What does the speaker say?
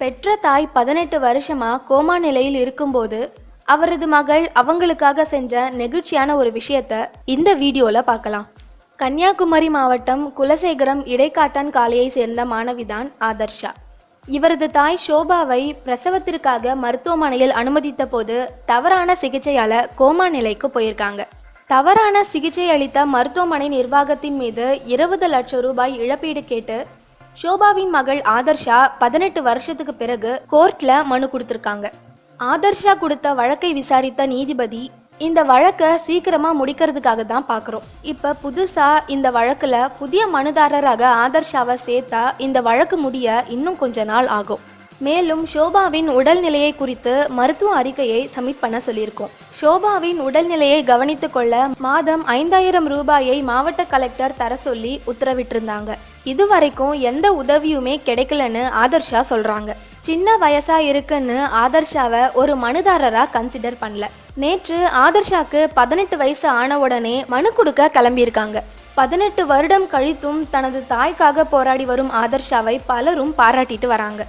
பெற்ற தாய் பதினெட்டு வருஷமா கோமா நிலையில் இருக்கும்போது அவரது மகள் அவங்களுக்காக செஞ்ச நெகிழ்ச்சியான ஒரு விஷயத்த இந்த வீடியோல பார்க்கலாம். கன்னியாகுமரி மாவட்டம் குலசேகரம் இடைக்காட்டான் காலையை சேர்ந்த மாணவிதான் ஆதர்ஷா. இவரது தாய் ஷோபாவை பிரசவத்திற்காக மருத்துவமனையில் அனுமதித்த போது தவறான சிகிச்சையால கோமா நிலைக்கு போயிருக்காங்க. தவறான சிகிச்சை அளித்த மருத்துவமனை நிர்வாகத்தின் மீது இருபது லட்சம் ரூபாய் இழப்பீடு கேட்டு ஷோபாவின் மகள் ஆதர்ஷா பதினெட்டு வருஷத்துக்கு பிறகு கோர்ட்ல மனு கொடுத்திருக்காங்க. ஆதர்ஷா கொடுத்த வழக்கை விசாரித்த நீதிபதி இந்த வழக்கை சீக்கிரமா முடிக்கிறதுக்காக தான் பார்க்குறோம் இப்போ புதுசா இந்த வழக்குல புதிய மனுதாரராக ஆதர்ஷாவை சேர்த்தா இந்த வழக்கு முடிய இன்னும் கொஞ்ச நாள் ஆகும். மேலும் ஷோபாவின் உடல்நிலையை குறித்து மருத்துவ அறிக்கையை சப்மிட் பண்ண சொல்லியிருக்கோம். ஷோபாவின் உடல்நிலையை கவனித்துக் கொள்ள மாதம் ஐந்தாயிரம் ரூபாயை மாவட்ட கலெக்டர் தர சொல்லி உத்தரவிட்டிருந்தாங்க. இதுவரைக்கும் எந்த உதவியுமே கிடைக்கலன்னு ஆதர்ஷா சொல்றாங்க. சின்ன வயசா இருக்குன்னு ஆதர்ஷாவை ஒரு மனுதாரரா கன்சிடர் பண்ணல. நேற்று ஆதர்ஷாக்கு பதினெட்டு வயசு ஆன உடனே மனு கொடுக்க கிளம்பியிருக்காங்க. பதினெட்டு வருடம் கழித்தும் தனது தாய்க்காக போராடி வரும் ஆதர்ஷாவை பலரும் பாராட்டிட்டு வராங்க.